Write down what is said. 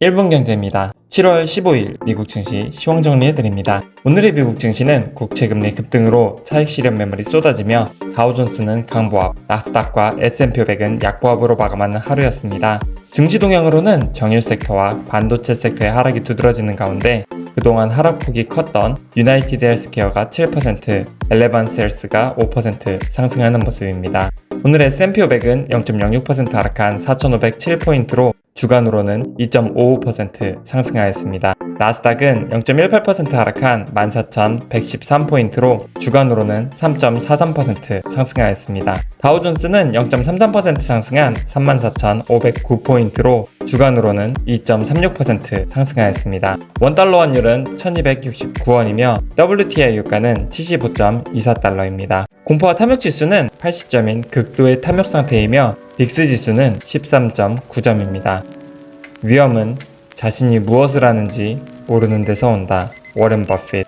1분 경제입니다. 7월 15일 미국 증시 시황 정리해드립니다. 오늘의 미국 증시는 국채금리 급등으로 차익 실현 매물이 쏟아지며 다우존스는 강보합, 나스닥과 S&P 500은 약보합으로 마감하는 하루였습니다. 증시 동향으로는 정유 섹터와 반도체 섹터의 하락이 두드러지는 가운데 그동안 하락폭이 컸던 유나이티드 헬스케어가 7%, 엘레반스 헬스가 5% 상승하는 모습입니다. 오늘 S&P 500은 0.06% 하락한 4,507포인트로 주간으로는 2.55% 상승하였습니다. 나스닥은 0.18% 하락한 14,113포인트로 주간으로는 3.43% 상승하였습니다. 다우존스는 0.33% 상승한 34,509포인트로 주간으로는 2.36% 상승하였습니다. 원달러 환율은 1269원이며 WTI 유가는 75.24달러입니다. 공포와 탐욕 지수는 80점인 극도의 탐욕 상태이며 빅스 지수는 13.9점입니다. 위험은 자신이 무엇을 하는지 모르는 데서 온다. 워렌 버핏